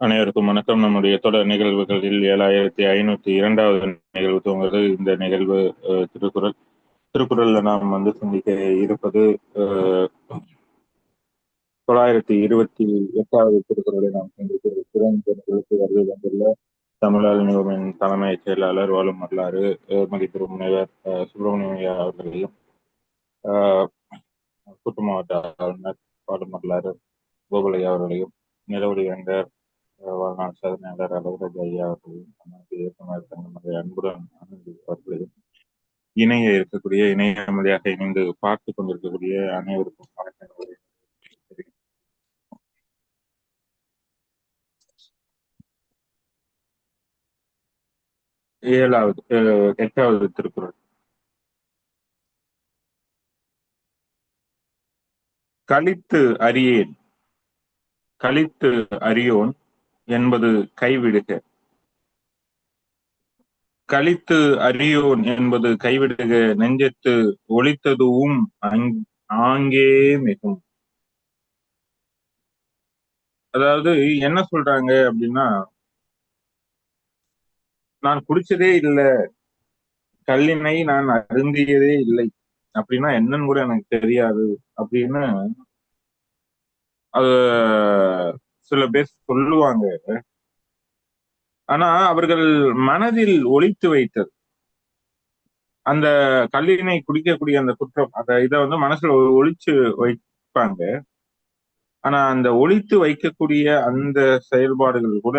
அனைவருக்கும் வணக்கம். நம்முடைய தொடர் நிகழ்வுகளில் ஏழாயிரத்தி ஐநூத்தி இரண்டாவது நிகழ்வு துவங்குது இந்த நிகழ்வு திருக்குறள் திருக்குறள்ல நாம் வந்து சிந்திக்க இருப்பது தொள்ளாயிரத்தி இருபத்தி எட்டாவது திருக்குறளை நாம் சிந்திக்க இருக்கிறோம் வருகை வந்துள்ள தமிழர் நிகழ்வின் தலைமை செயலாளர் வாழும் வரலாறு அஹ், முனைவர் சுப்பிரமணிய அவர்களையும் குற்ற மாவட்ட ஆளுநர் வாழும் வரலாறு கோகுலையா அவர்களையும் நிலவடி வேந்தர் வாழ்நாள் சாதனையாளர் அழகராஜ் ஐயா அவர்களையும் நமது இயக்குனர் அன்புடன் அவர்களையும் இணைய இருக்கக்கூடிய இணைய மொழியாக இணைந்து பார்த்து கொண்டிருக்கக்கூடிய அனைவருக்கும் வணக்கங்களை ஏழாவது எட்டாவது திருக்குறள். கழித்து அறியேன் கழித்து அறியோன் என்பது கைவிடுக. கழித்து அறியோன் என்பது கைவிடுக. நெஞ்சத்து ஒளித்ததுவும் அங்- ஆங்கே மிகும். அதாவது என்ன சொல்றாங்க அப்படின்னா நான் குடிச்சதே இல்ல. கல்லினை நான் அருந்தியதே இல்லை. அப்படின்னா என்னன்னு கூட எனக்கு தெரியாது. அப்படின்னு அது சில பேர் சொல்லுவாங்க. ஆனா அவர்கள் மனதில் ஒழித்து வைத்தது. அந்த கல்லினை குடிக்கக்கூடிய அந்த குற்றம் அந்த இதை வந்து மனசுல ஒழிச்சு வைப்பாங்க. ஆனா அந்த ஒழித்து வைக்கக்கூடிய அந்த செயல்பாடுகள் கூட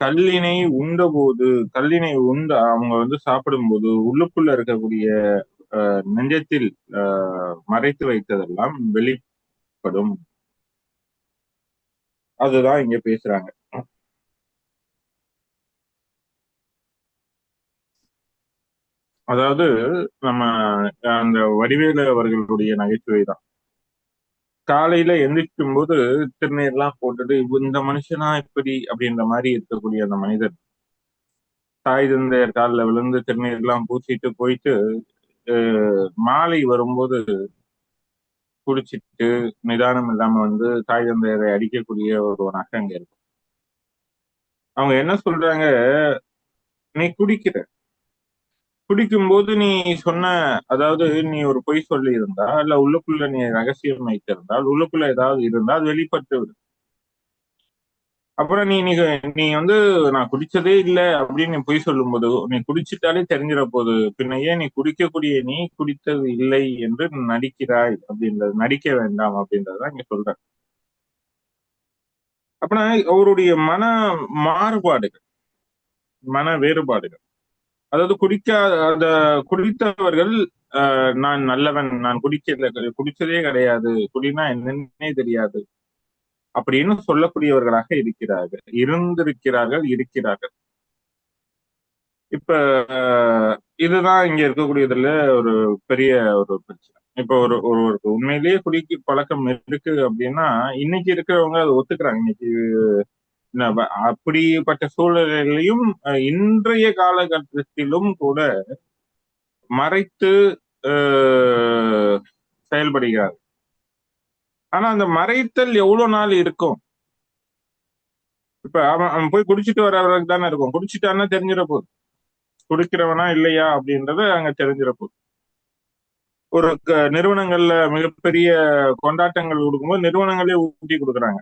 கல்லினை உண்டபோது கல்லினை உண்ட அவங்க வந்து சாப்பிடும்போது உள்ளுக்குள்ள இருக்கக்கூடிய அஹ், நெஞ்சத்தில் மறைத்து வைத்ததெல்லாம் வெளிப்படும். அதுதான் இங்க பேசுறாங்க. அதாவது நம்ம அந்த வடிவேலு அவர்களுடைய நகைச்சுவை தான். காலையில எந்திரிக்கும் போது திருநீர்லாம் போட்டுட்டு இந்த மனுஷனா இப்படி? அப்படின்ற மாதிரி இருக்கக்கூடிய அந்த மனிதர். தாய் தந்தையர் காலில் விழுந்து திருநீர்லாம் பூசிட்டு போயிட்டு மாலை வரும்போது குடிச்சிட்டு நிதானம் இல்லாம வந்து தாய் தந்தையரை அடிக்கக்கூடிய ஒருவனாக அங்க இருக்கும் அவங்க என்ன சொல்றாங்க? நீ குடிக்கிற. குடிக்கும்போது நீ சொன்ன அதாவது நீ ஒரு பொய் சொல்லி இருந்தா இல்ல உள்ளுக்குள்ள நீ ரகசியம் வைத்திருந்தால் உள்ளுக்குள்ள ஏதாவது இருந்தால் அது வெளிப்பட்டு விடும். அப்புறம் நீ நீ நீ வந்து நான் குடிச்சதே இல்ல அப்படின்னு நீ பொய் சொல்லும்போது நீ குடிச்சிட்டாலே தெரிஞ்சிட போகுது பின்னையே நீ குடிக்கக்கூடிய நீ குடித்தது இல்லை என்று நடிக்கிறாய் அப்படின்றது நடிக்க வேண்டாம் அப்படின்றதான் இங்க சொல்றேன். அப்படின்னா அவருடைய மன மாறுபாடுகள் மன வேறுபாடுகள். அதாவது குடிக்காத அத குடித்தவர்கள் ஆஹ், நான் நல்லவன் நான் குடிக்கல குடிச்சதே கிடையாது குடினா என்னன்னே தெரியாது அப்படின்னு சொல்லக்கூடியவர்களாக இருக்கிறார்கள். இருந்திருக்கிறார்கள் இருக்கிறார்கள். இப்ப இதுதான் இங்க இருக்கக்கூடியதுல ஒரு பெரிய ஒரு பிரச்சனை. இப்ப ஒரு ஒருவருக்கு உண்மையிலேயே குடிக்கு பழக்கம் இருக்கு அப்படின்னா இன்னைக்கு இருக்கிறவங்க அதை ஒத்துக்கிறாங்க. இன்னைக்கு அப்படிப்பட்ட சூழ்நிலையிலையும் இன்றைய காலகட்டத்திலும் கூட மறைத்து அஹ், செயல்படுகிறார் ஆனா அந்த மறைத்தல் எவ்வளவு நாள் இருக்கும்? இப்ப அவன் அவன் போய் குடிச்சிட்டு வரவருக்கு தானே இருக்கும். குடிச்சிட்டான்னா தெரிஞ்சிட போகுது. குடிக்கிறவனா இல்லையா அப்படின்றது அங்க தெரிஞ்சிட போகுது. ஒரு நிறுவனங்கள்ல மிகப்பெரிய கொண்டாட்டங்கள் கொடுக்கும்போது நிறுவனங்களே ஊட்டி கொடுக்குறாங்க.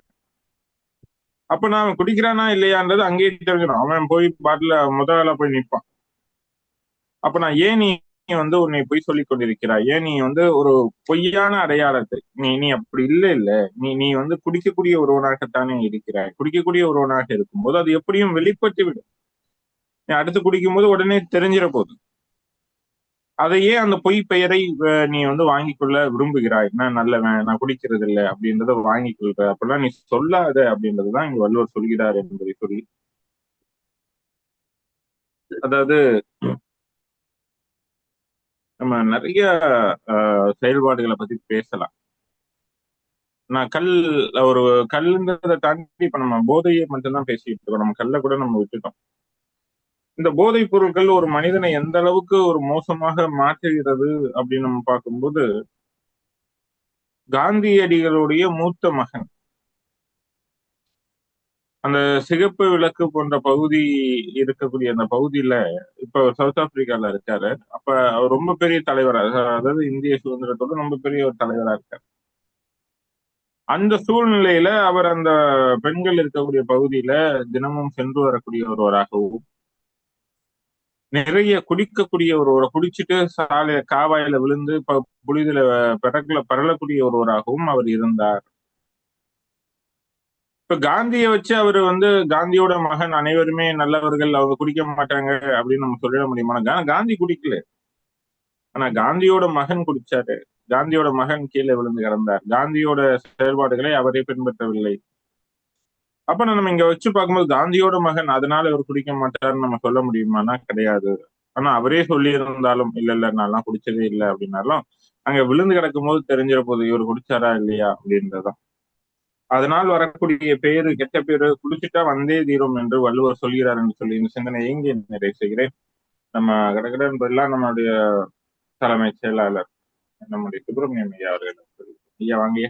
அப்ப நான் அவன் குடிக்கிறானா இல்லையான்றது அங்கேயே தெரிஞ்சிடும். அவன் போய் பாட்டில முதல்ல போய் நிற்பான் அப்ப நான் ஏன் நீ வந்து உன்னை பொய் சொல்லிக் கொண்டிருக்கிறாய். ஏன் நீ வந்து ஒரு பொய்யான அடையாளத்தை நீ நீ அப்படி இல்லை இல்ல. நீ நீ வந்து குடிக்கக்கூடிய ஒருவனாகத்தானே இருக்கிறாய். குடிக்கக்கூடிய ஒருவனாக இருக்கும்போது அது எப்படியும் வெளிப்பட்டு விடும். நீ அடுத்து குடிக்கும்போது உடனே தெரிஞ்சிட போகுது அதையே அந்த பொய் பெயரை நீ வந்து வாங்கிக் கொள்ள விரும்புகிறாய். நான் நல்லவன் நான் குடிக்கிறது இல்லை அப்படின்றத வாங்கி கொள்ற. அப்படிலாம் நீ சொல்லாத அப்படின்றதுதான் இங்க வள்ளுவர் சொல்கிறார் என்பதை சொல்லி. அதாவது நம்ம நிறைய செயல்பாடுகளை பத்தி பேசலாம். நான் கல் ஒரு கல்லுங்கிறத தாண்டி இப்ப நம்ம போதையை மட்டும்தான் பேசிட்டு இருக்கோம். நம்ம கல்லை கூட நம்ம விட்டுட்டோம். இந்த போதைப் பொருட்கள் ஒரு மனிதனை எந்த அளவுக்கு ஒரு மோசமாக மாற்றுகிறது அப்படின்னு நம்ம பார்க்கும்போது காந்தியடிகளுடைய மூத்த மகன் அந்த சிகப்பு விளக்கு போன்ற பகுதி இருக்கக்கூடிய அந்த பகுதியில இப்ப சவுத் ஆப்பிரிக்கால இருக்காரு. அப்ப அவர் ரொம்ப பெரிய தலைவரா அதாவது இந்திய சுதந்திரத்தோட ரொம்ப பெரிய ஒரு தலைவரா இருக்காரு. அந்த சூழ்நிலையில அவர் அந்த பெண்கள் இருக்கக்கூடிய பகுதியில தினமும் சென்று வரக்கூடிய ஒருவராகவும் நிறைய குடிக்கக்கூடிய ஒருவரை குடிச்சிட்டு சாலை காவாயில விழுந்து புளிதில பிறகுல பரளக்கூடிய ஒருவராகவும் அவர் இருந்தார். இப்ப காந்தியை வச்சு அவர் வந்து காந்தியோட மகன் அனைவருமே நல்லவர்கள் அவங்க குடிக்க மாட்டாங்க அப்படின்னு நம்ம சொல்லிட முடியுமா? காந்தி குடிக்கல. ஆனா காந்தியோட மகன் குடிச்சாரு. காந்தியோட மகன் கீழே விழுந்து கிடந்தார். காந்தியோட செயல்பாடுகளை அவரே பின்பற்றவில்லை. அப்ப நம்ம இங்க வச்சு பார்க்கும்போது காந்தியோட மகன் அதனால இவர் குடிக்க மாட்டாருன்னு நம்ம சொல்ல முடியுமானா? கிடையாது. ஆனா அவரே சொல்லி இருந்தாலும் இல்ல இல்ல நான்லாம் குடிச்சதே இல்லை அப்படின்னாலும் அங்க விழுந்து கிடக்கும் போது தெரிஞ்சிட போது இவர் குடிச்சாரா இல்லையா அப்படின்றதான் அதனால் வரக்கூடிய பேரு கெட்ட பேரு குடிச்சிட்டா வந்தே தீரும் என்று வள்ளுவர் சொல்கிறார் என்று சொல்லி இந்த சிந்தனை எங்கே நிறைவு செய்கிறேன். நம்ம கடகடன் எல்லாம் நம்மளுடைய தலைமை செயலாளர் நம்முடைய சுப்பிரமணியம் ஐயா அவர்கள் ஐயா வாங்கிய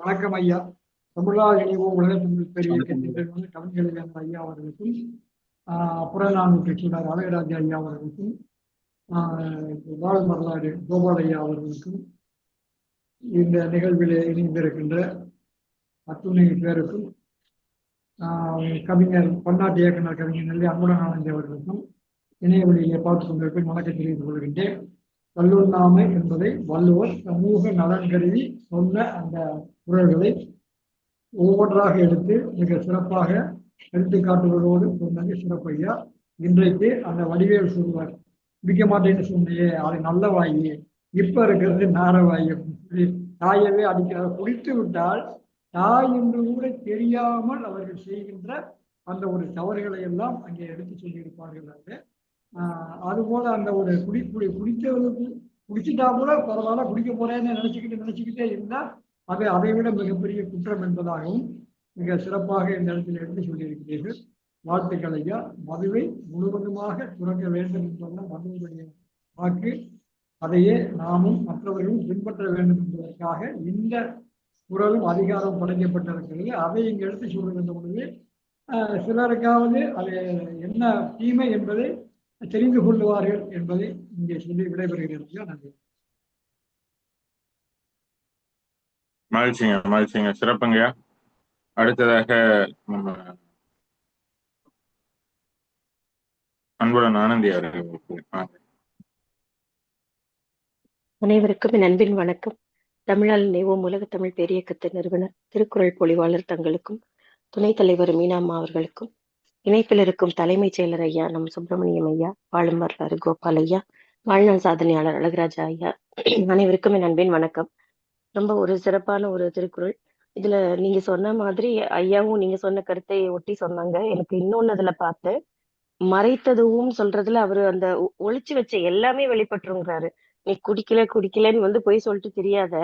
வணக்கம் ஐயா. தமிழால் இணைவோம் உலக தமிழ் பெரிய இயக்கத்தின் வந்து கவிஞர் ஐயா அவர்களுக்கும் புறநானூற்று கட்சியினர் அழகராஜா ஐயா அவர்களுக்கும் வாழும் வரலாறு கோபாலையா அவர்களுக்கும் இந்த நிகழ்வில் இணைந்திருக்கின்ற அத்துணை பேருக்கும் கவிஞர் பன்னாட்டு இயக்குனர் கவிஞர் நெல்லி அன்புடன் ஆனந்தி அவர்களுக்கும் இணையவழியை பார்த்து கொண்டிருக்கும் வணக்கம் தெரிவித்துக் கொள்கின்றேன். வல்லுண்ணாமை என்பதை வள்ளுவர் சமூக நலன் கருதி சொன்ன அந்த குரல்களை ஒவ்வொன்றாக எடுத்து மிக சிறப்பாக எடுத்துக்காட்டுவதோடு சொன்னது சிறப்பையா? இன்றைக்கு அந்த வடிவேல் சொல்வார் பிடிக்க மாட்டேன்னு சொன்னையே அது நல்ல வாயு இப்ப இருக்கிறது நார வாயு தாயவே அடிக்க குடித்து விட்டால் தாய் என்று கூட தெரியாமல் அவர்கள் செய்கின்ற அந்த ஒரு தவறுகளை எல்லாம் அங்கே எடுத்து சொல்லியிருப்பார்கள் அது அதுபோல அந்த ஒரு குடி குடி குடித்தவர்களுக்கு குடிச்சிட்டா கூட பரவாயில்ல குடிக்க போறேன்னு நினைச்சுக்கிட்டு நினைச்சுக்கிட்டே இருந்தால் அது அதை விட மிகப்பெரிய குற்றம் என்பதாகவும் மிக சிறப்பாக இந்த இடத்தில் எடுத்து சொல்லியிருக்கிறீர்கள். வாழ்த்துக்கள் மதுவை முழுவதுமாக துறக்க வேண்டும் என்று சொன்ன மதுவுடைய வாக்கு அதையே நாமும் மற்றவர்களும் பின்பற்ற வேண்டும் என்பதற்காக இந்த குரலும் அதிகாரம் படைக்கப்பட்டிருக்கிறது. அதை இங்கு எடுத்து சொல்லுகின்ற பொழுது சிலருக்காவது அது என்ன தீமை என்பதை தெரிந்து கொள்ளுவார்கள் என்பதை இங்கே சொல்லி விடைபெறுகிறீர்கள் நன்றி. மகிழ்ச்சிங்க மகிழ்ச்சிங்க. சிறப்புங்க அடுத்ததாக நம்ம அன்புடன் ஆனந்தி அனைவருக்கும் என் அன்பின் வணக்கம். தமிழால் நினைவோம் உலக தமிழ் பேரியக்கத்தின் நிறுவனர் திருக்குறள் பொழிவாளர் தங்களுக்கும் துணைத் தலைவர் மீனாம்மா அவர்களுக்கும் இணைப்பில் இருக்கும் தலைமைச் செயலர் ஐயா நம் சுப்பிரமணியம் ஐயா வாழும் வரலாறு கோபால் ஐயா வாழ்நாள் சாதனையாளர் அழகராஜா ஐயா அனைவருக்கும் என் அன்பின் வணக்கம். ரொம்ப ஒரு சிறப்பான ஒரு திருக்குறள். இதுல நீங்க சொன்ன மாதிரி ஐயாவும் நீங்க சொன்ன கருத்தை ஒட்டி சொன்னாங்க. எனக்கு இன்னொன்னு அதுல பார்த்தேன் மறைத்ததுவும் சொல்றதுல அவரு அந்த ஒழிச்சு வச்ச எல்லாமே வெளிப்பட்டுருங்கிறாரு. நீ குடிக்கல குடிக்கலன்னு வந்து போய் சொல்லிட்டு தெரியாத.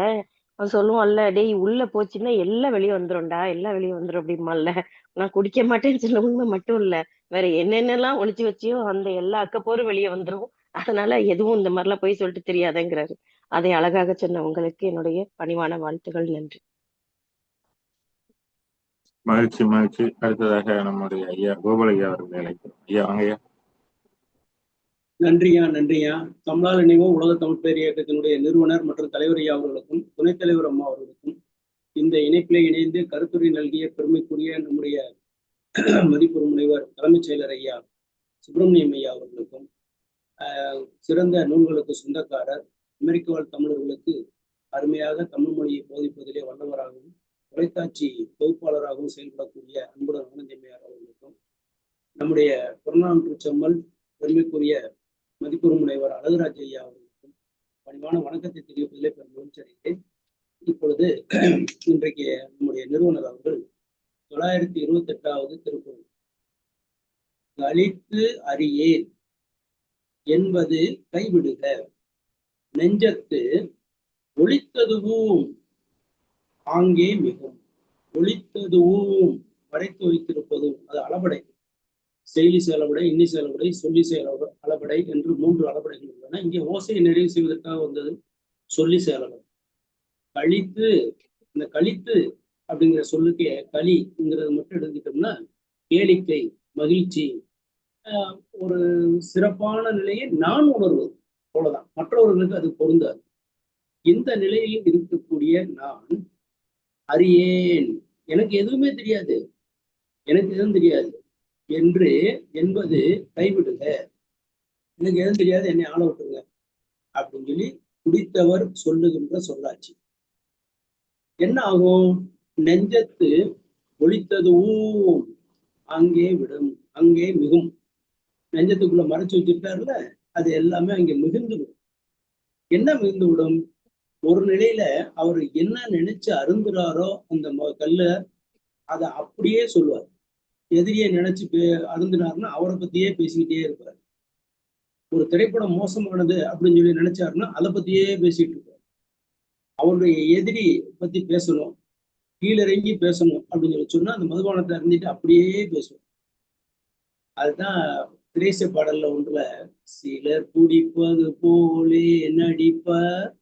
அவன் சொல்லுவான்ல டேய் உள்ள போச்சுன்னா எல்லாம் வெளியே வந்துரும்டா எல்லாம் வெளியே வந்துரும் அப்படிம்பான்ல. நான் குடிக்க மாட்டேன்னு சொன்ன உண்மை மட்டும் இல்ல. வேற என்னென்னலாம் ஒழிச்சு வச்சியோ அந்த எல்லா அக்கப்போரும் வெளியே வந்துரும். அதனால எதுவும் இந்த மாதிரிலாம் போய் சொல்லிட்டு தெரியாதங்கிறாரு. அதை அழகாக சொன்ன உங்களுக்கு என்னுடைய பணிவான வாழ்த்துகள். நன்றி. மகிழ்ச்சி மகிழ்ச்சி. அடுத்ததாக நம்முடைய ஐயா கோபாலையா அவர்கள் அழைக்கிறோம் ஐயா வாங்க ஐயா. நன்றியா நன்றியா. தமிழால் நினைவோ உலக தமிழ் பேர் இயக்கத்தினுடைய நிறுவனர் மற்றும் தலைவர் ஐயா அவர்களுக்கும் துணைத் தலைவர் அம்மா அவர்களுக்கும். இந்த இணைப்பிலே இணைந்து கருத்துரை நல்கிய பெருமைக்குரிய நம்முடைய மதிப்பு முனைவர் தலைமைச் செயலர் ஐயா சுப்பிரமணியம் ஐயா அவர்களுக்கும் சிறந்த நூல்களுக்கு சொந்தக்காரர் அமெரிக்க வாழ் தமிழர்களுக்கு அருமையாக தமிழ் மொழியை போதிப்பதிலே வல்லவராகவும் தொலைக்காட்சி தொகுப்பாளராகவும் செயல்படக்கூடிய அன்புடன் ஆனந்தம்மையார் அவர்களுக்கும் நம்முடைய புறநானூற்று செம்மல் பெருமைக்குரிய மதிப்பெரும் முனைவர் அழகுராஜ் ஐயா அவர்களுக்கும் பணிவான வணக்கத்தை தெரிவிப்பதிலே பெரும் மகிழ்ச்சி அடைகிறேன். இப்பொழுது இன்றைக்கு நம்முடைய நிறுவனர் அவர்கள் தொள்ளாயிரத்தி இருபத்தி எட்டாவது திருக்குறள். அழித்து அறியேன் என்பது கைவிடுக. நெஞ்சத்து ஒழித்ததுவும் ஆங்கே மிகும். ஒழித்ததுவும் படைத்து வைத்திருப்பதும் அது அளபடை. செயலி செயலபடை இன்னி செயலபடை சொல்லி செயல அளபடை என்று மூன்று அளபடைகள் உள்ளன. இங்கே ஓசையை நிறைவு செய்வதற்காக வந்தது சொல்லி செயலபடை கழித்து இந்த கழித்து அப்படிங்கிற சொல்லுக்கு களிங்கிறது மட்டும் எடுத்துக்கிட்டோம்னா கேளிக்கை மகிழ்ச்சி ஆஹ் ஒரு சிறப்பான நிலையை நான் உணர்வது அவ்வளவுதான். மற்றவர்களுக்கு அது பொருந்தாது. இந்த நிலையில் இருக்கக்கூடிய நான் அறியேன். எனக்கு எதுவுமே தெரியாது. எனக்கு எதுவும் தெரியாது. என்று என்பது கைவிடுங்க எனக்கு எதுவும் தெரியாது என்னை ஆள விட்டுருங்க. அப்படின்னு சொல்லி குடித்தவர் சொல்லுகின்ற சொல்லாச்சு. என்ன ஆகும்? நெஞ்சத்து ஒழித்ததும் அங்கே விடும். அங்கே மிகும். நெஞ்சத்துக்குள்ள மறைச்சு வச்சிருக்காருல அது எல்லாமே அங்கே மிகுந்து விடும். என்ன மிகுந்து விடும்? ஒரு நிலையில அவர் என்ன நினைச்சு அருந்துறாரோ அந்த ம- கல்ல அதை அப்படியே சொல்லுவார். எதிரியை நினைச்சு பே- அருந்தினார்னா அவரை பத்தியே பேசிக்கிட்டே இருப்பார். ஒரு திரைப்படம் மோசமானது அப்படின்னு சொல்லி நினைச்சாருன்னா அதை பத்தியே பேசிட்டு இருப்பார். அவருடைய எதிரி பத்தி பேசணும் கீழிறங்கி பேசணும் அப்படின்னு சொல்லி சொன்னா அந்த மதுபானத்தை அறிஞ்சிட்டு அப்படியே பேசுவோம் அதுதான் திரேச பாடல்ல ஒன்றுல சிலர் குடிப்பது போலே நடிப்பார்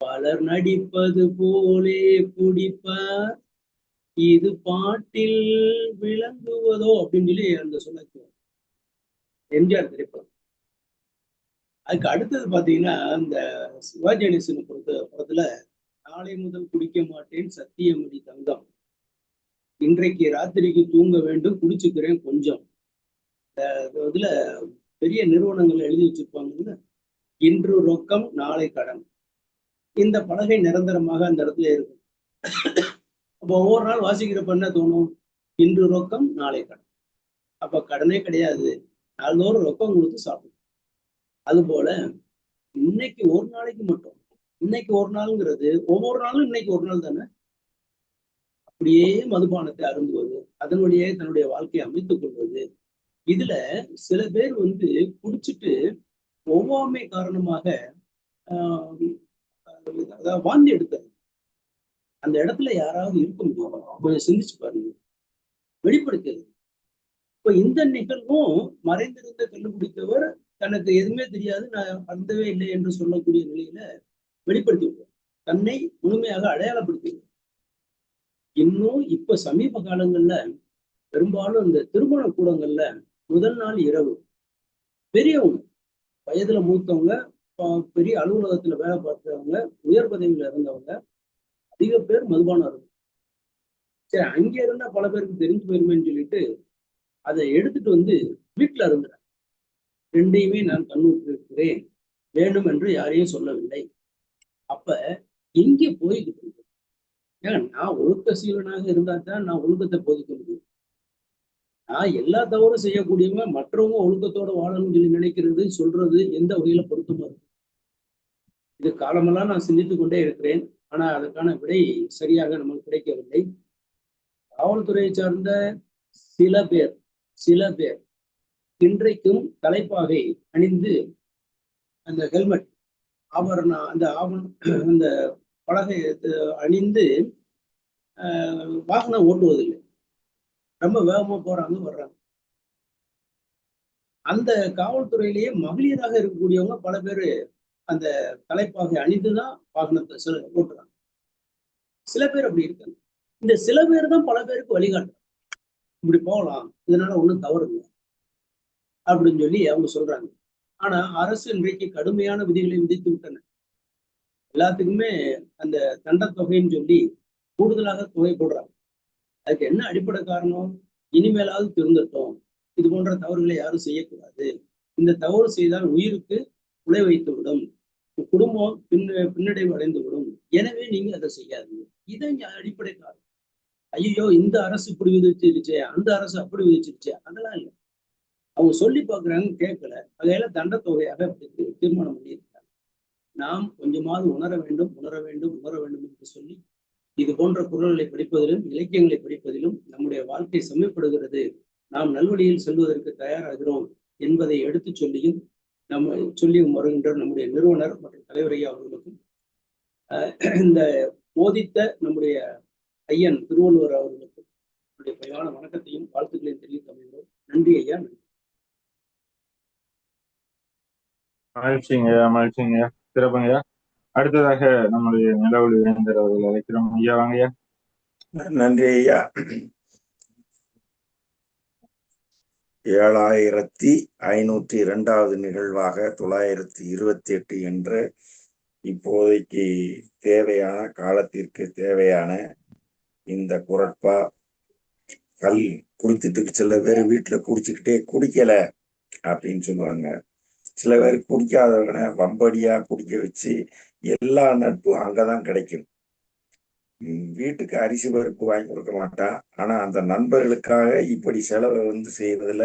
பலர் நடிப்பது போலே குடிப்பார். இது பாட்டில் விளங்குவதோ அப்படின்னு சொல்லி அந்த சொன்னாச்சு எம்ஜிஆர் திரைப்படம். அதுக்கு அடுத்தது பாத்தீங்கன்னா இந்த சிவாஜி கணேசன் பொறுத்த படத்துல நாளை முதல் குடிக்க மாட்டேன் சத்தியமடி தங்கம். இன்றைக்கு ராத்திரிக்கு தூங்க வேண்டும் குடிச்சுக்கிறேன் கொஞ்சம். இதுல பெரிய நிறுவனங்கள் எழுதி வச்சிருப்பாங்கல்ல இன்று ரொக்கம் நாளை கடன். இந்த பலகை நிரந்தரமாக அந்த இடத்துல இருக்கும். அப்போ ஒவ்வொரு நாள் வாசிக்கிறப்ப என்ன தோணும்? இன்று ரொக்கம் நாளை கடன். அப்ப கடனே கிடையாது. நாள்தோறும் ரொக்கம் கொடுத்து சாப்பிடும். அதுபோல இன்னைக்கு ஒரு நாளைக்கு மட்டும். இன்னைக்கு ஒரு நாளுங்கிறது ஒவ்வொரு நாளும் இன்னைக்கு ஒரு நாள் தானே? அப்படியே மதுபானத்தை அருந்துவது அதன் வழியே தன்னுடைய வாழ்க்கையை அமைத்துக் கொள்வது. இதுல சில பேர் வந்து குடிச்சிட்டு ஒவ்வாமை காரணமாக ஆஹ் அதாவது வாந்தி எடுத்தாரு அந்த இடத்துல யாராவது இருக்க முடியுமா கொஞ்சம் சிந்திச்சு பாருங்க. வெளிப்படுத்தது இப்ப இந்த நிகழ்வும் மறைந்திருந்த கண்டுபிடித்தவர் தனக்கு எதுவுமே தெரியாது நான் அருந்தவே இல்லை என்று சொல்லக்கூடிய நிலையில வெளிப்படுத்தி விட்டார். தன்னை முழுமையாக அடையாளப்படுத்தி இன்னும் இப்ப சமீப காலங்கள்ல பெரும்பாலும் இந்த திருமண கூடங்கள்ல முதல் நாள் இரவு பெரியவங்க வயதுல மூத்தவங்க பெரிய அலுவலகத்துல வேலை பார்த்தவங்க உயர் பதவியில இருந்தவங்க அதிக பேர் மதுபானம் இருக்கும் சரி அங்க இருந்தா பல பேருக்கு தெரிஞ்சு போயிருமேன்னு சொல்லிட்டு அதை எடுத்துட்டு வந்து வீட்டுல இருந்துறேன் ரெண்டையுமே நான் கண்ணுற்றிருக்கிறேன் வேண்டும் என்று யாரையும் சொல்லவில்லை. அப்ப எங்கே போய்கிட்டு இருக்கு ஏன் நான் ஒழுக்க சீவனாக இருந்தா தான் நான் ஒழுக்கத்தை போதிக்க முடியும். நான் எல்லா தவறும் செய்யக்கூடியவங்க மற்றவங்க ஒழுக்கத்தோட வாழணும்னு சொல்லி நினைக்கிறது சொல்றது எந்த வகையில பொருத்தமா இருக்கும் இது காலமெல்லாம் நான் சிந்தித்துக் கொண்டே இருக்கிறேன். ஆனா அதற்கான விடை சரியாக நமக்கு கிடைக்கவில்லை. காவல்துறையை சார்ந்த சில பேர் சில பேர் இன்றைக்கும் தலைப்பாகை அணிந்து அந்த ஹெல்மெட் ஆபரண அந்த ஆவணம் அந்த பலகை அணிந்து ஆஹ், வாகனம் ஓட்டுவதில்லை. ரொம்ப வேகமா போறாங்க வர்றாங்க. அந்த காவல்துறையிலேயே மகளிராக இருக்கக்கூடியவங்க பல பேர் அந்த தலைப்பாகை அணிந்துதான் வாகனத்தை சில ஓட்டுறாங்க. சில பேர் அப்படி இருக்காங்க. இந்த சில பேர் தான் பல பேருக்கு வழிகாட்டுறாங்க. இப்படி போகலாம் இதனால ஒன்றும் தவறு இல்லை அப்படின்னு சொல்லி அவங்க சொல்றாங்க. ஆனா அரசு இன்றைக்கு கடுமையான விதிகளை விதித்து விட்டன. எல்லாத்துக்குமே அந்த தண்டத்தொகைன்னு சொல்லி கூடுதலாக தொகை போடுறாங்க. அதுக்கு என்ன அடிப்படை காரணம்? இனிமேலாவது திருந்தட்டும். இது போன்ற தவறுகளை யாரும் செய்யக்கூடாது. இந்த தவறு செய்தால் உயிருக்கு உழை வைத்துவிடும். குடும்பம் பின்ன பின்னடைவு அடைந்து விடும் எனவே நீங்க அதை செய்யாதீங்க. இதை அடிப்படை காரணம். ஐயோ இந்த அரசு இப்படி விதிச்சிருச்சே அந்த அரசு அப்படி விதிச்சிருச்சே அதெல்லாம் இல்லை. அவங்க சொல்லி பார்க்குறாங்க கேட்கல. அதையில தண்டத்தொகையாக தீர்மானம் பண்ணியிருக்காங்க நாம் கொஞ்சமாவது உணர வேண்டும் உணர வேண்டும் உணர வேண்டும் என்று சொல்லி இது போன்ற குரல்களை படிப்பதிலும் இலக்கியங்களை படிப்பதிலும் நம்முடைய வாழ்க்கை செம்மைப்படுகிறது. நாம் நல்வழியில் செல்வதற்கு தயாராகிறோம் என்பதை எடுத்துச் சொல்லியும் நம்ம சொல்லியும் வருகின்ற நம்முடைய நிறுவனர் மற்றும் தலைவர் ஐயா அவர்களுக்கும் அஹ், இந்த போதித்த நம்முடைய ஐயன் திருவள்ளுவர் அவர்களுக்கும் நம்முடைய பயிரான வணக்கத்தையும் வாழ்த்துக்களையும் தெரிவித்து அமைகிறோம் நன்றி ஐயா நன்றி. மகிழ்ச்சிங்க மகிழ்ச்சிங்க சிறப்புங்க. அடுத்ததாக நம்முடைய நிலவொளி வேந்தர் அவர்கள் அழைக்கிறோம். ஐயா வாங்க ஐயா. நன்றி ஐயா. ஏழாயிரத்தி ஐநூற்றி இரண்டாவது நிகழ்வாக தொள்ளாயிரத்தி இருபத்தி எட்டு என்ற இப்போதைக்கு தேவையான காலத்திற்கு தேவையான இந்த குரட்பா கல் குடித்துட்டு சில பேர் வீட்டில் குடிச்சுக்கிட்டே குடிக்கல அப்படின்னு சொல்லுவாங்க. சில பேர் குடிக்காதவனை வம்படியா குடிக்க வச்சு எல்லா நட்பும் அங்கதான் கிடைக்கும். வீட்டுக்கு அரிசி பருப்பு வாங்கி கொடுக்க மாட்டான் ஆனா அந்த நண்பர்களுக்காக இப்படி செலவை வந்து செய்யறதுல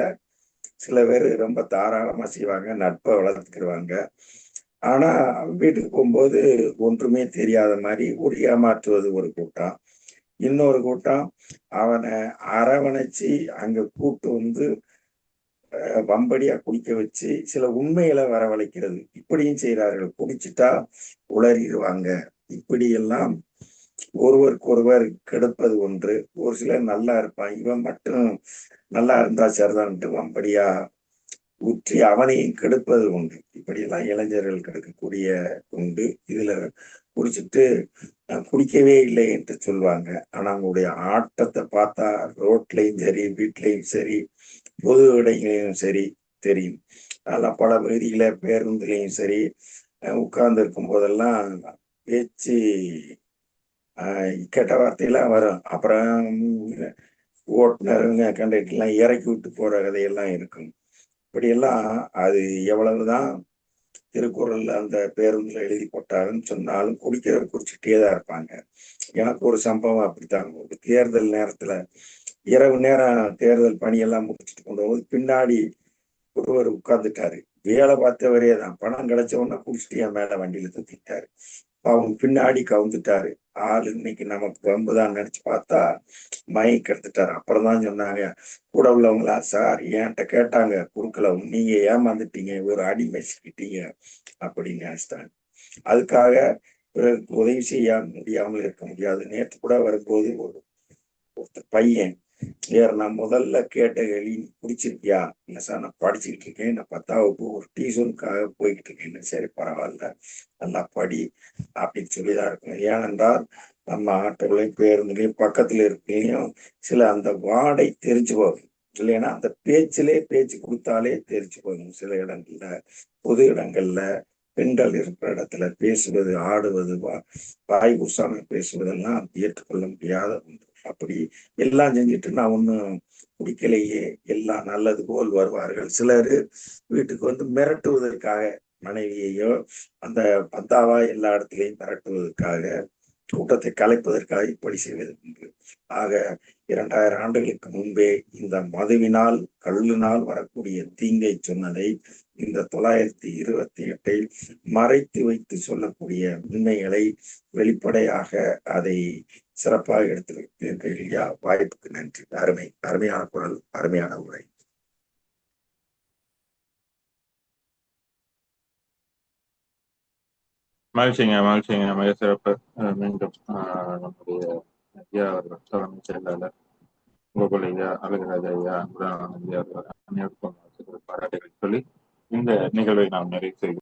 சில பேர் ரொம்ப தாராளமா செய்வாங்க நட்பை வளர்த்துக்கிடுவாங்க. ஆனா வீட்டுக்கு போகும்போது ஒன்றுமே தெரியாத மாதிரி ஒரு ஏமாற்றுவது ஒரு கூட்டம். இன்னொரு கூட்டம் அவனை அரவணைச்சு அங்க கூட்டு வந்து வம்படியா குடிக்க வச்சு சில உண்மைகளை வரவழைக்கிறது. இப்படியும் செய்கிறார்கள் குடிச்சிட்டா உளறிடுவாங்க. இப்படி எல்லாம் ஒருவருக்கொருவர் கெடுப்பது ஒன்று ஒரு சிலர் நல்லா இருப்பான் இவன் மட்டும் நல்லா இருந்தா சரிதான்ட்டு வம்படியா ஊற்றி அவனையும் கெடுப்பது உண்டு இப்படியெல்லாம் இளைஞர்கள் கெடுக்கக்கூடிய உண்டு. இதுல குடிச்சிட்டு குடிக்கவே இல்லை என்று சொல்லுவாங்க ஆனா அவங்களுடைய ஆட்டத்தை பார்த்தா ரோட்லயும் சரி வீட்லயும் சரி பொது இடங்களையும் சரி தெரியும். அதெல்லாம் பல பகுதியில பேருந்துலையும் சரி உட்கார்ந்து இருக்கும் போதெல்லாம் பேச்சு கெட்ட வார்த்தையெல்லாம் வரும். அப்புறம் ஓட்டுநருங்க கண்டக்டர்லாம் இறக்கி விட்டு போற கதையெல்லாம் இருக்கும். இப்படியெல்லாம் அது எவ்வளவுதான் திருக்குறள்ல அந்த பேருந்துல எழுதி போட்டாருன்னு சொன்னாலும் குடிக்கிறவர் குடிச்சிட்டே தான் இருப்பாங்க. எனக்கு ஒரு சம்பவம் அப்படித்தான். ஒரு தேர்தல் நேரத்துல இரவு நேரம் தேர்தல் பணியெல்லாம் முடிச்சுட்டு கொண்டு போது பின்னாடி ஒருவர் உட்கார்ந்துட்டாரு. வேலை பார்த்தவரே தான். பணம் கிடைச்ச உடனே குடிச்சிட்டு என் மேல வண்டியில தூக்கிட்டாரு. அவங்க பின்னாடி கவுந்துட்டாரு. ஆள் இன்னைக்கு நமக்கு வம்புதான் நினைச்சு பார்த்தா மயக்க எடுத்துட்டாரு அப்புறம் தான் சொன்னாங்க கூட உள்ளவங்களா சார் என்கிட்ட கேட்டாங்க குறுக்கல நீங்க ஏமாந்துட்டீங்க ஒரு அடி மெசிக்கிட்டீங்க அப்படின்னு நினைச்சிட்டாங்க. அதுக்காக உதவி செய்ய முடியாமல் இருக்க முடியாது. நேற்று கூட வரும்போது ஒரு ஒருத்தர் பையன் ஏற நான் முதல்ல கேட்ட கேள்வி நீ என்ன சார் நான் படிச்சுக்கிட்டு இருக்கேன் நான் பத்தாவுக்கு ஒரு டியூஷனுக்காக போய்கிட்டு இருக்கேன் சரி பரவாயில்ல. நல்லா படி அப்படின்னு சொல்லிதான் இருக்கணும் ஏனென்றால் நம்ம ஆட்டோலையும் பேருந்துலையும் பக்கத்துல இருக்கலையும் சில அந்த வாடை தெரிஞ்சு போகும். இல்லைன்னா அந்த பேச்சிலே பேச்சு கொடுத்தாலே தெரிஞ்சு போகும். சில இடங்கள்ல பொது இடங்கள்ல பெண்கள் இருக்கிற இடத்துல பேசுவது ஆடுவது வாய் கூசாம பேசுவதெல்லாம் ஏற்றுக்கொள்ள முடியாத ஒன்று. அப்படி எல்லாம் செஞ்சுட்டு நான் ஒன்றும் குடிக்கலையே எல்லாம் நல்லது போல் வருவார்கள். சிலர் வீட்டுக்கு வந்து மிரட்டுவதற்காக மனைவியையோ அந்த பந்தாவா எல்லா இடத்துலையும் மிரட்டுவதற்காக கூட்டத்தை கலைப்பதற்காக இப்படி செய்வது உண்டு ஆக இரண்டாயிரம் ஆண்டுகளுக்கு முன்பே இந்த மதுவினால் கள்ளினால் வரக்கூடிய தீங்கை சொன்னதை இந்த தொள்ளாயிரத்தி இருபத்தி எட்டில் மறைத்து வைத்து சொல்லக்கூடிய உண்மைகளை வெளிப்படையாக அதை சிறப்பாக எடுத்து வைத்தீர்கள் ஐயா வாய்ப்புக்கு நன்றி. அருமை. அருமையான குரல் அருமையான உரை. மகிழ்ச்சிங்க மகிழ்ச்சிங்க. மிக சிறப்பு. மீண்டும் நம்முடைய ஐயா அவர்கள் தலைமை செயலாளர் கோகுல் ஐயா அழகராஜ ஐயா அன்புடன் ஐயா அவர்கள் அனைவருக்கும் பாராட்டுகள் சொல்லி இந்த நிகழ்வை நாம் நிறைவு செய்கிறோம்.